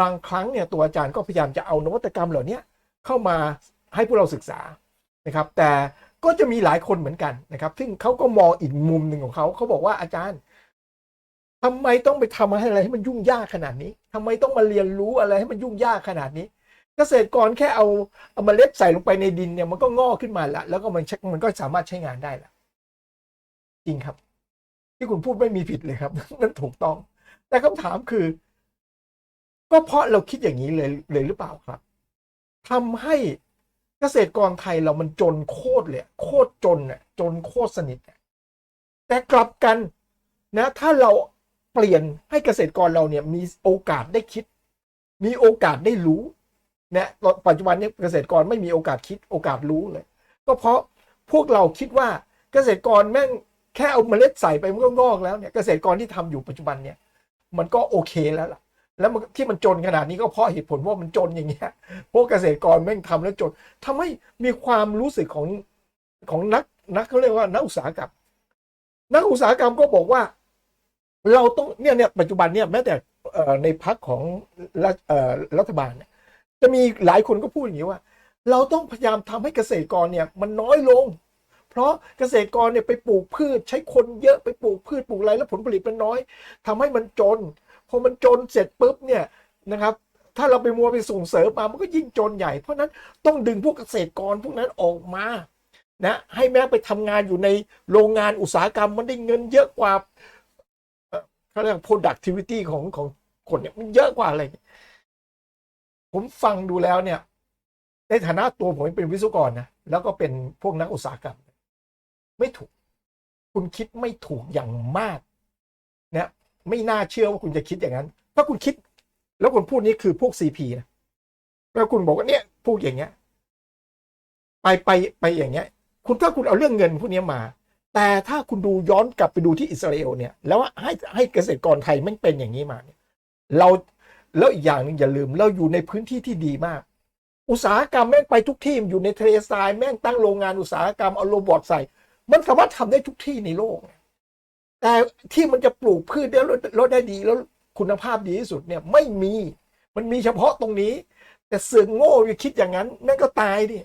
บางครั้งเนี่ยตัวอาจารย์ก็พยายามจะเอานวัตกรรมเหล่านี้เข้ามาให้พวกเราศึกษานะครับ แต่ก็จะมีหลายคนเหมือนกันนะครับ ซึ่งเขาก็มองอีกมุมหนึ่งของเขาเขาบอกว่าอาจารย์ทำไมต้องไปทำอะไรให้มันยุ่งยากขนาดนี้ทำไมต้องมาเรียนรู้อะไรให้มันยุ่งยากขนาดนี้ เกษตรกรแค่เอาเอาเมล็ดใส่ลงไปในดินเนี่ยมันก็งอกขึ้นมาละแล้วก็มันมันก็สามารถใช้งานได้ละจริงครับ ที่คุณพูดไม่มีผิดเลยครับนั่นถูกต้อง แต่คำถามคือ ก็เพราะเราคิดอย่างนี้เลยเลยหรือเปล่าครับทำให้เกษตรกรไทยเรามันจนโคตรเลยโคตรจนน่ะจนโคตรสนิทน่ะแต่กลับกันนะถ้าเราเปลี่ยนให้เกษตรกรเราเนี่ยมีโอกาสได้คิด มีโอกาสได้รู้นะปัจจุบันนี้เกษตรกรไม่มีโอกาสคิดโอกาสรู้เลย ก็เพราะพวกเราคิดว่าเกษตรกรแม่งแค่เอาเมล็ดใส่ไปมันก็งอกแล้วเนี่ยเกษตรกรที่ทำอยู่ปัจจุบันเนี่ยมันก็โอเคแล้วล่ะ แล้วที่มันจนขนาดนี้ก็เพราะเหตุผลว่ามันจนอย่างเงี้ยพวกเกษตรกรแม่งทำแล้วจนทำให้มีความรู้สึกของของนักนักเขาเรียกว่านักอุตสาหกรรมนักอุตสาหกรรมก็บอกว่า เราต้องเนี่ยเนี่ยปัจจุบันเนี่ยแม้แต่ในพักของรัฐรัฐบาลเนี่ยจะมีหลายคนก็พูดอย่างนี้ว่า เราต้องพยายามทำให้เกษตรกรเนี่ยมันน้อยลง เพราะเกษตรกรเนี่ยไปปลูกพืช ใช้คนเยอะไปปลูกพืชปลูกอะไรแล้วผลผลิตมันน้อยทำให้มันจน พอมันจนเสร็จปุ๊บเนี่ยนะครับถ้าเราไปมัวไปส่งเสริมมามันก็ยิ่งจนใหญ่ เพราะนั้นต้องดึงพวกเกษตรกรพวกนั้นออกมานะให้แม้ไปทำงานอยู่ในโรงงานอุตสาหกรรมมันได้เงินเยอะกว่าเอ่อเขาเรียก productivity ของของคนเนี่ยมันเยอะกว่าอะไรผมฟังดูแล้วเนี่ย ในฐานะตัวผมเป็นวิศวกรนะแล้วก็เป็นพวกนักอุตสาหกรรม ไม่ถูก คุณคิดไม่ถูกอย่างมากนะ ไม่น่าเชื่อว่าคุณจะคิดอย่างนั้น ถ้าคุณคิด แล้วคุณพูดนี้คือพวกซีพีนะแล้วคุณบอกว่าเนี่ยพูดอย่างเงี้ย ไปไปไปอย่างเงี้ย คุณถ้าคุณเอาเรื่องเงินพวกนี้มา แต่ถ้าคุณดูย้อนกลับไปดูที่อิสราเอลเนี่ย แล้วให้ให้เกษตรกรไทยไม่เป็นอย่างนี้มาเนี่ยเราแล้วอีกอย่างหนึ่งอย่าลืมเราอยู่ในพื้นที่ที่ดีมาก อุตสาหกรรมแม่งไปทุกที่อยู่ในทะเลทรายแม่งตั้งโรงงานอุตสาหกรรมเอาโรบอทใส่ มันสามารถทำได้ทุกที่ในโลก แต่ที่มันจะปลูกพืชได้ลดได้ดีแล้วคุณภาพดีที่สุดเนี่ยไม่มี มันมีเฉพาะตรงนี้ แต่เสือกโง่อย่าคิดอย่างนั้นนั่นก็ตายดิ